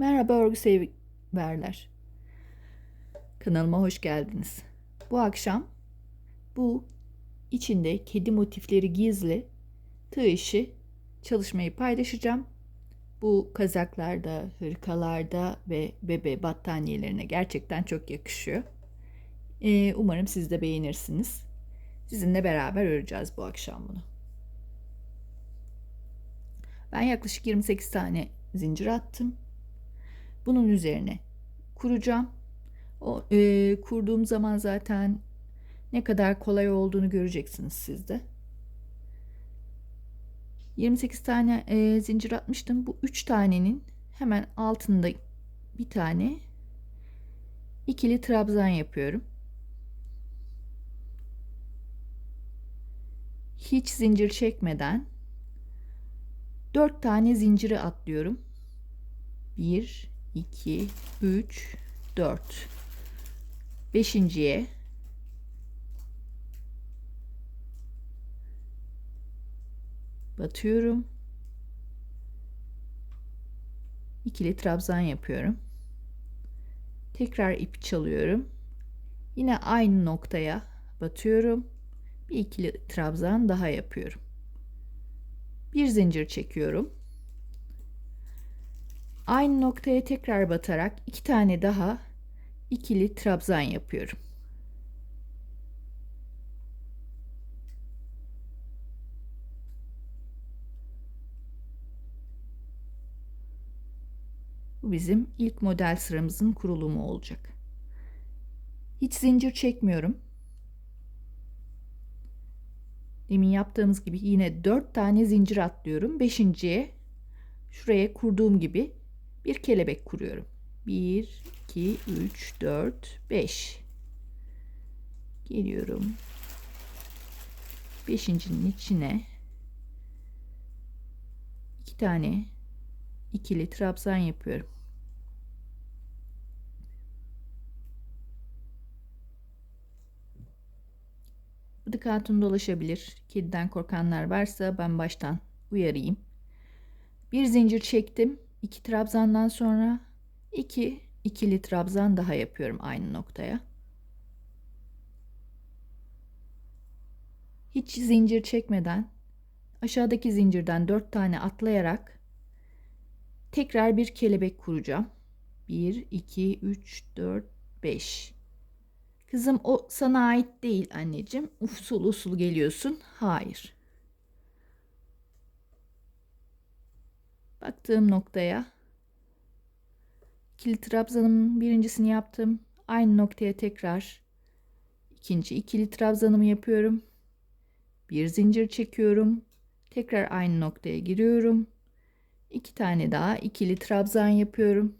Merhaba örgü severler. Kanalıma hoş geldiniz. Bu akşam bu içinde kedi motifleri gizli tığ işi çalışmayı paylaşacağım. Bu kazaklarda, hırkalarda ve bebe battaniyelerine gerçekten çok yakışıyor. Ee, umarım siz de beğenirsiniz. Sizinle beraber öreceğiz bu akşam bunu. Ben yaklaşık 28 tane zincir attım. Bunun üzerine kuracağım. O e, kurduğum zaman zaten ne kadar kolay olduğunu göreceksiniz siz de. 28 tane e, zincir atmıştım. Bu 3 tanenin hemen altında bir tane ikili trabzan yapıyorum. Hiç zincir çekmeden 4 tane zinciri atlıyorum. 1 2 3 4 Beşinciye batıyorum. ikili trabzan yapıyorum. Tekrar ip çalıyorum. Yine aynı noktaya batıyorum. Bir ikili trabzan daha yapıyorum. Bir zincir çekiyorum. Aynı noktaya tekrar batarak iki tane daha ikili trabzan yapıyorum. Bu bizim ilk model sıramızın kurulumu olacak. Hiç zincir çekmiyorum. Demin yaptığımız gibi yine 4 tane zincir atlıyorum. Beşinciye şuraya kurduğum gibi bir kelebek kuruyorum. 1 2 3 4 5 geliyorum. Beşincinin içine iki tane ikili trabzan yapıyorum. Bıdık hatun dolaşabilir. Kediden korkanlar varsa ben baştan uyarayım. Bir zincir çektim. 2 trabzandan sonra 2 ikili trabzan daha yapıyorum aynı noktaya. Hiç zincir çekmeden aşağıdaki zincirden 4 tane atlayarak tekrar bir kelebek kuracağım. 1 2 3 4 5 Kızım o sana ait değil anneciğim. Usul usul geliyorsun. Hayır. Baktığım noktaya ikili trabzanımın birincisini yaptım. Aynı noktaya tekrar ikinci ikili trabzanımı yapıyorum. Bir zincir çekiyorum. Tekrar aynı noktaya giriyorum. İki tane daha ikili trabzan yapıyorum.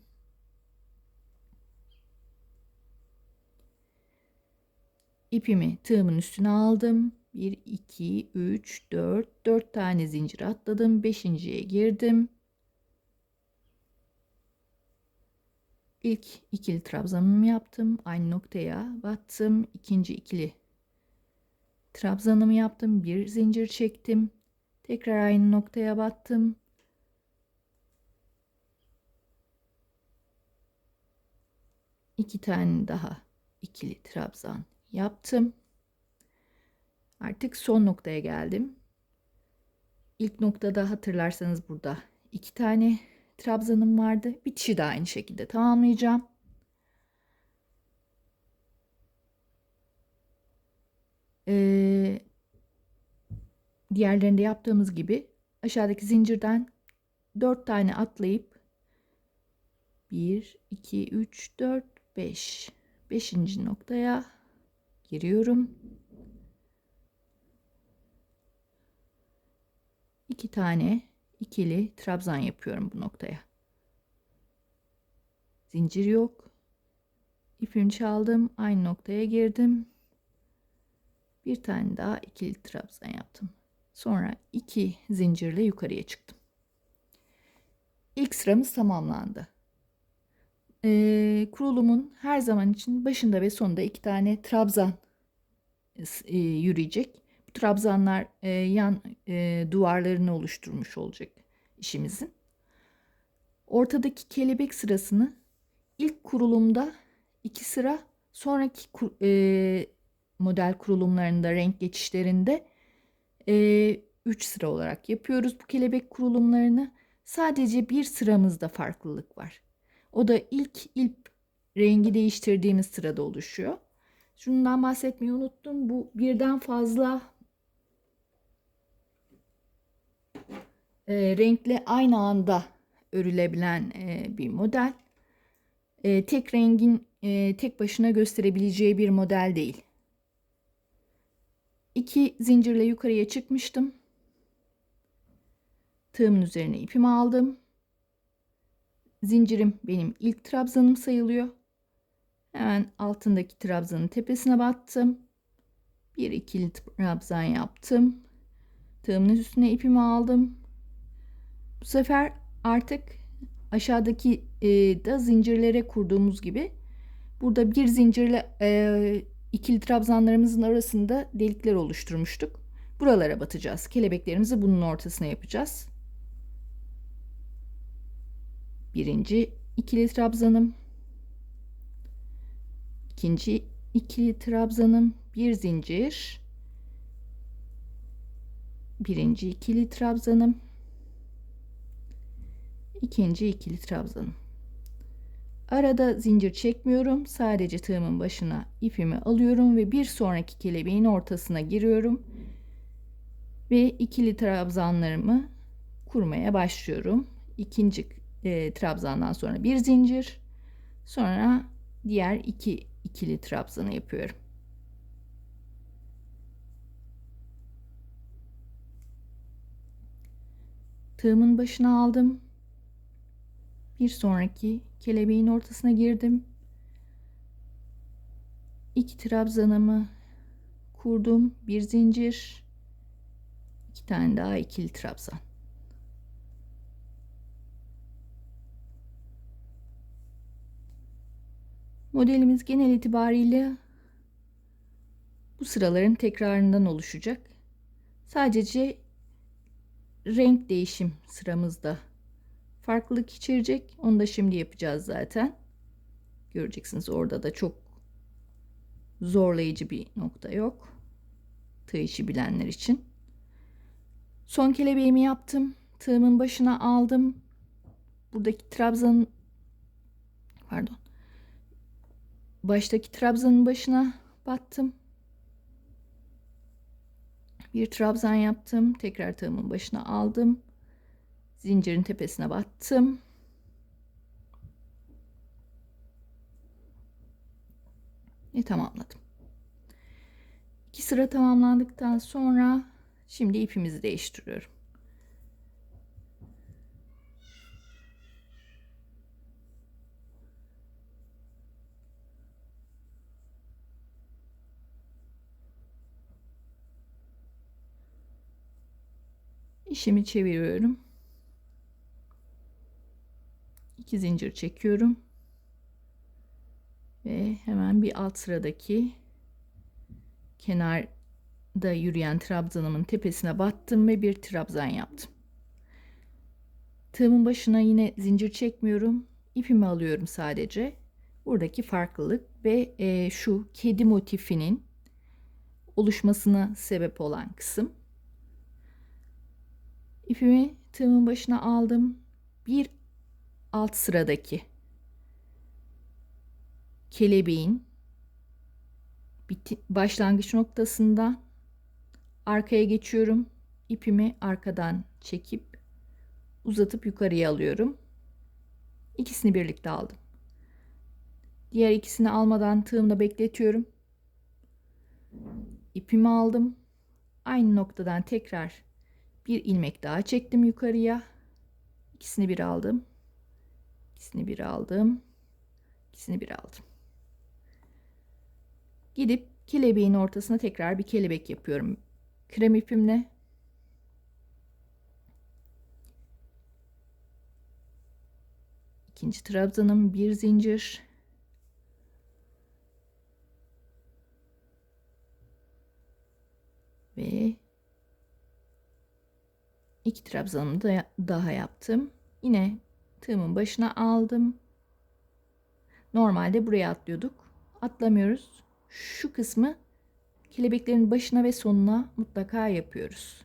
İpimi tığımın üstüne aldım. 1 2 3 4 4 tane zincir atladım. Beşinciye girdim. İlk ikili trabzanımı yaptım. Aynı noktaya battım. İkinci ikili trabzanımı yaptım. Bir zincir çektim. Tekrar aynı noktaya battım. İki tane daha ikili trabzan yaptım. Artık son noktaya geldim. İlk noktada hatırlarsanız burada iki tane trabzanım vardı. Bitişi de aynı şekilde tamamlayacağım. Ee, diğerlerinde yaptığımız gibi aşağıdaki zincirden 4 tane atlayıp 1 2 3 4 5 5. noktaya giriyorum. iki tane ikili trabzan yapıyorum bu noktaya. Zincir yok. İpimi çaldım. Aynı noktaya girdim. Bir tane daha ikili trabzan yaptım. Sonra iki zincirle yukarıya çıktım. İlk sıramız tamamlandı. Ee, kurulumun her zaman için başında ve sonunda iki tane trabzan e, yürüyecek. Trabzanlar e, yan e, duvarlarını oluşturmuş olacak işimizin. Ortadaki kelebek sırasını ilk kurulumda iki sıra sonraki kur- e, model kurulumlarında renk geçişlerinde e, üç sıra olarak yapıyoruz bu kelebek kurulumlarını. Sadece bir sıramızda farklılık var. O da ilk ilk rengi değiştirdiğimiz sırada oluşuyor. Şundan bahsetmeyi unuttum. Bu birden fazla e, renkle aynı anda örülebilen e, bir model. E, tek rengin e, tek başına gösterebileceği bir model değil. İki zincirle yukarıya çıkmıştım. Tığımın üzerine ipimi aldım. Zincirim benim ilk trabzanım sayılıyor. Hemen altındaki trabzanın tepesine battım. Bir ikili trabzan yaptım. Tığımın üstüne ipimi aldım. Bu sefer artık aşağıdaki e, da zincirlere kurduğumuz gibi burada bir zincirle e, ikili trabzanlarımızın arasında delikler oluşturmuştuk. Buralara batacağız. Kelebeklerimizi bunun ortasına yapacağız. Birinci ikili trabzanım. ikinci ikili trabzanım. Bir zincir. Birinci ikili trabzanım. İkinci ikili trabzanım. Arada zincir çekmiyorum. Sadece tığımın başına ipimi alıyorum ve bir sonraki kelebeğin ortasına giriyorum. Ve ikili trabzanlarımı kurmaya başlıyorum. İkinci e, trabzandan sonra bir zincir. Sonra diğer iki ikili trabzanı yapıyorum. Tığımın başına aldım. Bir sonraki kelebeğin ortasına girdim. İki trabzanımı kurdum. Bir zincir. iki tane daha ikili trabzan. Modelimiz genel itibariyle bu sıraların tekrarından oluşacak. Sadece renk değişim sıramızda farklılık içerecek. Onu da şimdi yapacağız zaten. Göreceksiniz orada da çok zorlayıcı bir nokta yok. Tığ işi bilenler için. Son kelebeğimi yaptım. Tığımın başına aldım. Buradaki trabzanın pardon. Baştaki trabzanın başına battım. Bir trabzan yaptım. Tekrar tığımın başına aldım. Zincirin tepesine battım. Ve tamamladım. İki sıra tamamlandıktan sonra şimdi ipimizi değiştiriyorum. İşimi çeviriyorum. 2 zincir çekiyorum. Ve hemen bir alt sıradaki kenarda yürüyen trabzanımın tepesine battım ve bir trabzan yaptım. Tığımın başına yine zincir çekmiyorum. İpimi alıyorum sadece. Buradaki farklılık ve e, şu kedi motifinin oluşmasına sebep olan kısım. İpimi tığımın başına aldım. Bir alt sıradaki kelebeğin başlangıç noktasından arkaya geçiyorum. İpimi arkadan çekip uzatıp yukarıya alıyorum. İkisini birlikte aldım. Diğer ikisini almadan tığımda bekletiyorum. İpimi aldım. Aynı noktadan tekrar bir ilmek daha çektim yukarıya. İkisini bir aldım. İkisini bir aldım. İkisini bir aldım. Gidip kelebeğin ortasına tekrar bir kelebek yapıyorum. Krem ipimle. İkinci trabzanım bir zincir. Ve iki trabzanımı da daha yaptım. Yine Tığımın başına aldım. Normalde buraya atlıyorduk. Atlamıyoruz. Şu kısmı kelebeklerin başına ve sonuna mutlaka yapıyoruz.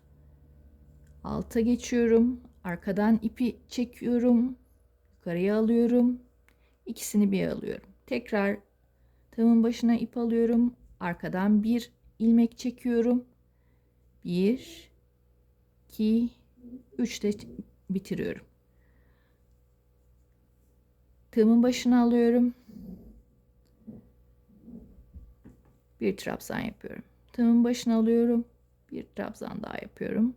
Alta geçiyorum. Arkadan ipi çekiyorum. Yukarıya alıyorum. İkisini bir alıyorum. Tekrar tığımın başına ip alıyorum. Arkadan bir ilmek çekiyorum. Bir, iki, üç de bitiriyorum. Tığımın başına alıyorum. Bir trabzan yapıyorum. Tığımın başına alıyorum. Bir trabzan daha yapıyorum.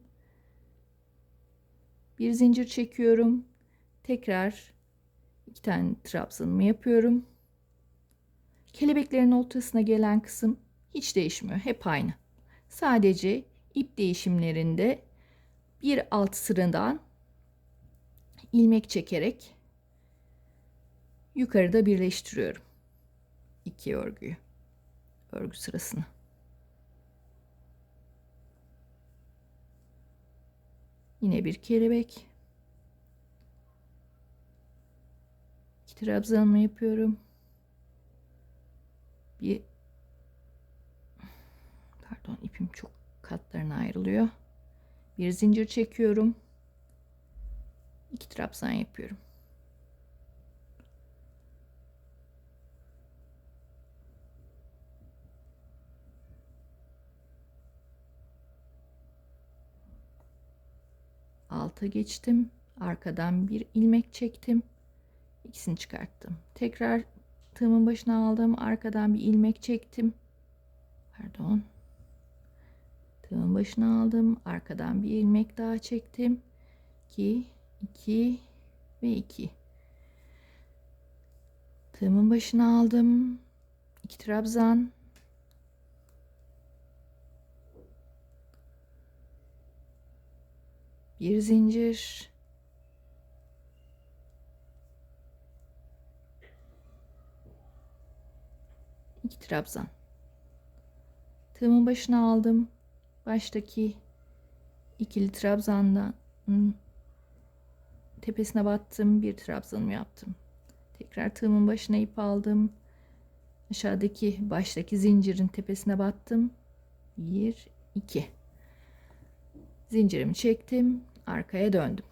Bir zincir çekiyorum. Tekrar iki tane trabzanımı yapıyorum. Kelebeklerin ortasına gelen kısım hiç değişmiyor. Hep aynı. Sadece ip değişimlerinde bir alt sıradan ilmek çekerek yukarıda birleştiriyorum. iki örgüyü. Örgü sırasını. Yine bir kelebek. İki trabzanımı yapıyorum. Bir pardon ipim çok katlarına ayrılıyor. Bir zincir çekiyorum. İki trabzan yapıyorum. Alta geçtim. Arkadan bir ilmek çektim. İkisini çıkarttım. Tekrar tığımın başına aldım. Arkadan bir ilmek çektim. Pardon. Tığımın başına aldım. Arkadan bir ilmek daha çektim. 2 2 ve 2. Tığımın başına aldım. 2 trabzan. Bir zincir. İki trabzan. Tığımın başına aldım. Baştaki ikili trabzandan tepesine battım bir trabzanımı yaptım. Tekrar tığımın başına ip aldım. Aşağıdaki baştaki zincirin tepesine battım. Bir iki zincirimi çektim arkaya döndüm.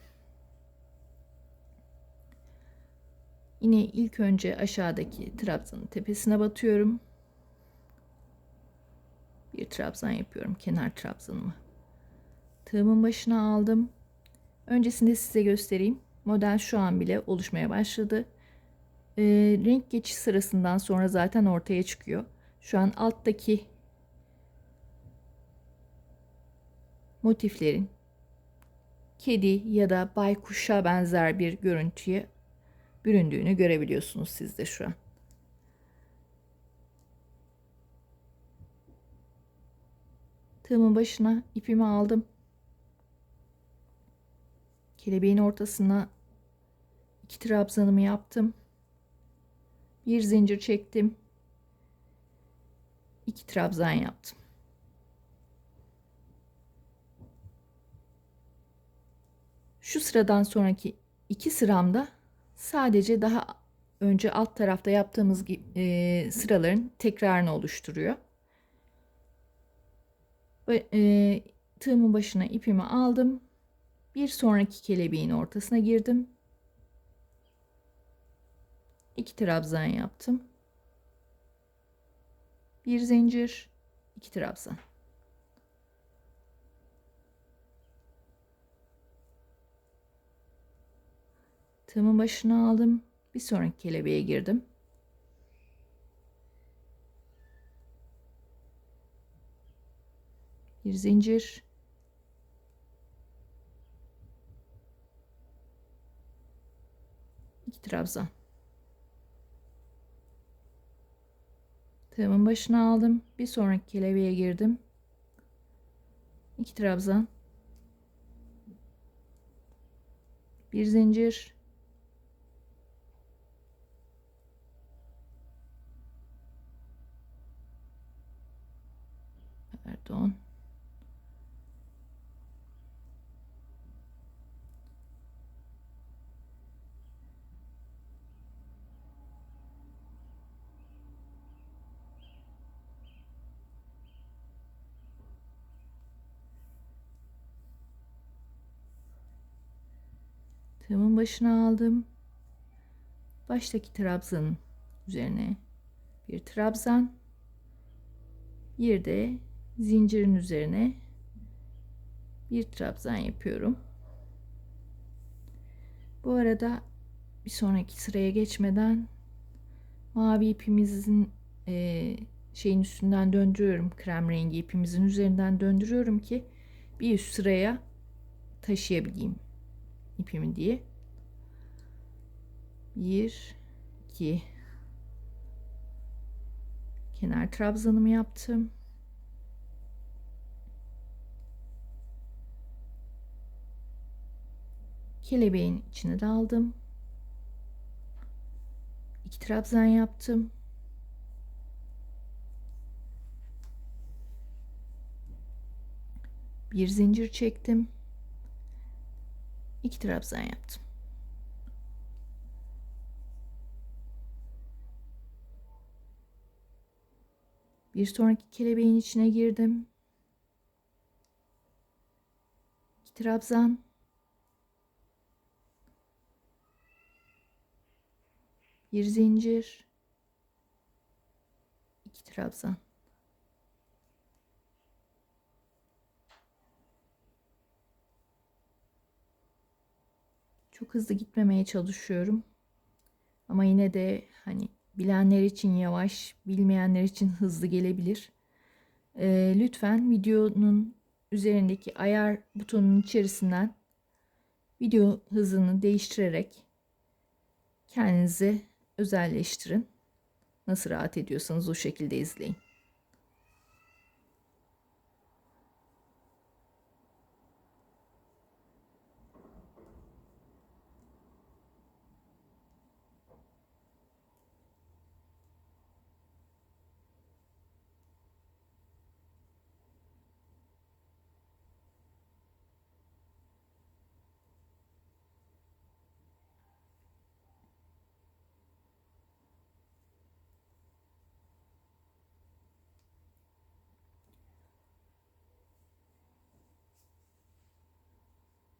Yine ilk önce aşağıdaki trabzanın tepesine batıyorum. Bir trabzan yapıyorum kenar trabzanımı. Tığımın başına aldım. Öncesinde size göstereyim. Model şu an bile oluşmaya başladı. Ee, renk geçiş sırasından sonra zaten ortaya çıkıyor. Şu an alttaki motiflerin kedi ya da baykuşa benzer bir görüntüye büründüğünü görebiliyorsunuz siz de şu an. Tığımın başına ipimi aldım. Kelebeğin ortasına iki trabzanımı yaptım. Bir zincir çektim. İki trabzan yaptım. Şu sıradan sonraki iki sıramda sadece daha önce alt tarafta yaptığımız e, sıraların tekrarını oluşturuyor. Ve, e, tığımın başına ipimi aldım. Bir sonraki kelebeğin ortasına girdim. İki trabzan yaptım. Bir zincir, iki trabzan. Tığımın başına aldım. Bir sonraki kelebeğe girdim. Bir zincir. iki trabzan. Tığımın başına aldım. Bir sonraki kelebeğe girdim. iki trabzan. Bir zincir. pardon. Tığımın başına aldım. Baştaki trabzanın üzerine bir trabzan. Bir de zincirin üzerine bir trabzan yapıyorum. Bu arada bir sonraki sıraya geçmeden mavi ipimizin e, şeyin üstünden döndürüyorum. Krem rengi ipimizin üzerinden döndürüyorum ki bir üst sıraya taşıyabileyim ipimi diye. Bir, iki. Kenar trabzanımı yaptım. Kelebeğin içine daldım. İki trabzan yaptım. Bir zincir çektim. İki trabzan yaptım. Bir sonraki kelebeğin içine girdim. İki trabzan. Bir zincir. iki trabzan. Çok hızlı gitmemeye çalışıyorum. Ama yine de hani bilenler için yavaş, bilmeyenler için hızlı gelebilir. Ee, lütfen videonun üzerindeki ayar butonunun içerisinden video hızını değiştirerek kendinizi özelleştirin. Nasıl rahat ediyorsanız o şekilde izleyin.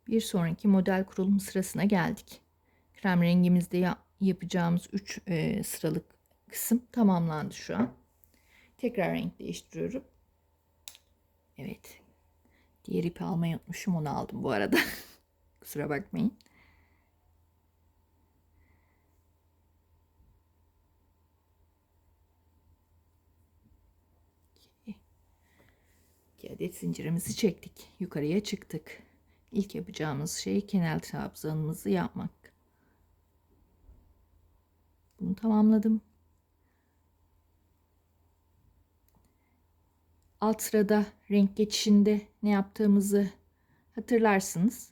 Bir sonraki model kurulum sırasına geldik. Krem rengimizde ya yapacağımız 3 e, sıralık kısım tamamlandı şu an. Tekrar renk değiştiriyorum. Evet. Diğer ipi almayı unutmuşum. Onu aldım bu arada. Kusura bakmayın. Adet zincirimizi çektik. Yukarıya çıktık. İlk yapacağımız şey kenar trabzanımızı yapmak. Bunu tamamladım. Alt sırada renk geçişinde ne yaptığımızı hatırlarsınız.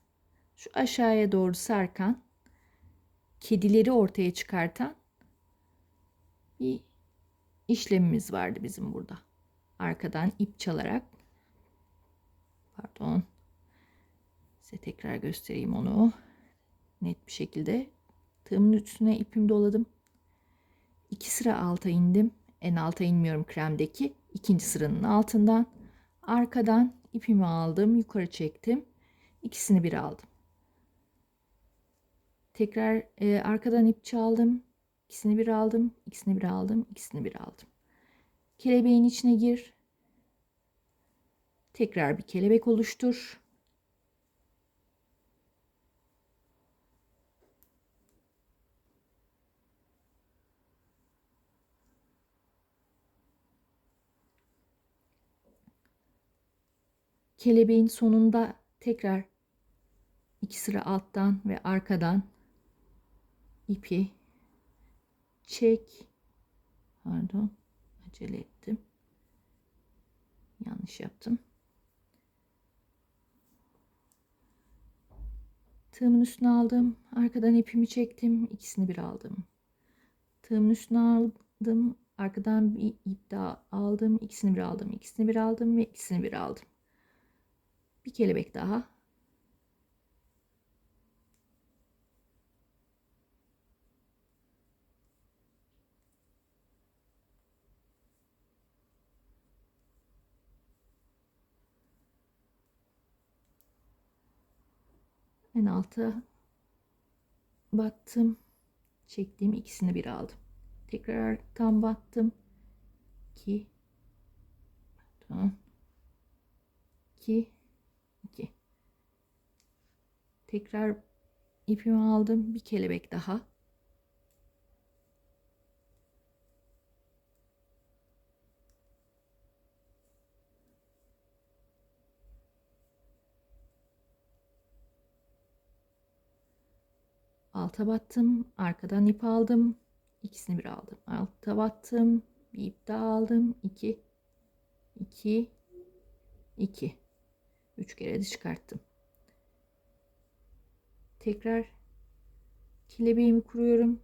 Şu aşağıya doğru sarkan, kedileri ortaya çıkartan bir işlemimiz vardı bizim burada. Arkadan ip çalarak pardon Size tekrar göstereyim onu. Net bir şekilde. Tığımın üstüne ipimi doladım. İki sıra alta indim. En alta inmiyorum kremdeki. ikinci sıranın altından. Arkadan ipimi aldım. Yukarı çektim. İkisini bir aldım. Tekrar e, arkadan ip çaldım. İkisini bir aldım. İkisini bir aldım. İkisini bir aldım. Kelebeğin içine gir. Tekrar bir kelebek oluştur. Kelebeğin sonunda tekrar iki sıra alttan ve arkadan ipi çek. Pardon acele ettim. Yanlış yaptım. Tığımın üstüne aldım. Arkadan ipimi çektim. İkisini bir aldım. Tığımın üstüne aldım. Arkadan bir ip daha aldım. İkisini bir aldım. İkisini bir aldım ve ikisini bir aldım bir kelebek daha. En alta battım. Çektiğim ikisini bir aldım. Tekrar arkadan battım. 2 Pardon. 2 2 Tekrar ipimi aldım. Bir kelebek daha. Alta battım. Arkadan ip aldım. İkisini bir aldım. Alta battım. Bir ip daha aldım. 2 2 2 3 kere de çıkarttım. Tekrar kelebeğimi kuruyorum.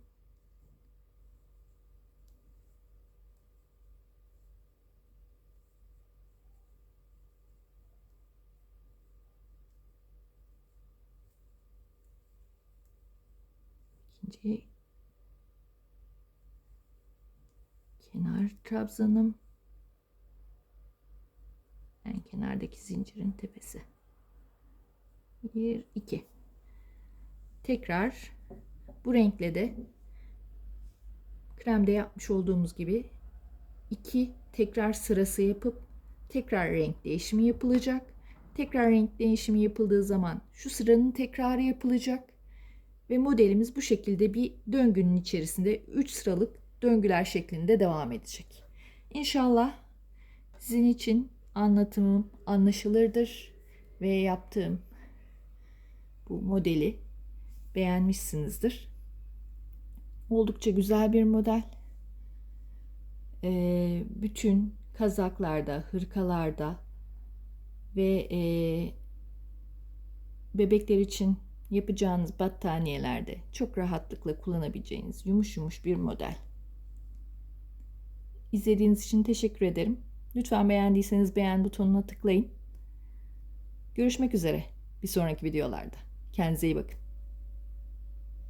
İkinci kenar trabzanım. En kenardaki zincirin tepesi. Bir, iki. Tekrar bu renkle de kremde yapmış olduğumuz gibi iki tekrar sırası yapıp tekrar renk değişimi yapılacak. Tekrar renk değişimi yapıldığı zaman şu sıranın tekrarı yapılacak. Ve modelimiz bu şekilde bir döngünün içerisinde 3 sıralık döngüler şeklinde devam edecek. İnşallah sizin için anlatımım anlaşılırdır ve yaptığım bu modeli beğenmişsinizdir. Oldukça güzel bir model. Ee, bütün kazaklarda, hırkalarda ve e, bebekler için yapacağınız battaniyelerde çok rahatlıkla kullanabileceğiniz yumuş yumuş bir model. İzlediğiniz için teşekkür ederim. Lütfen beğendiyseniz beğen butonuna tıklayın. Görüşmek üzere bir sonraki videolarda. Kendinize iyi bakın.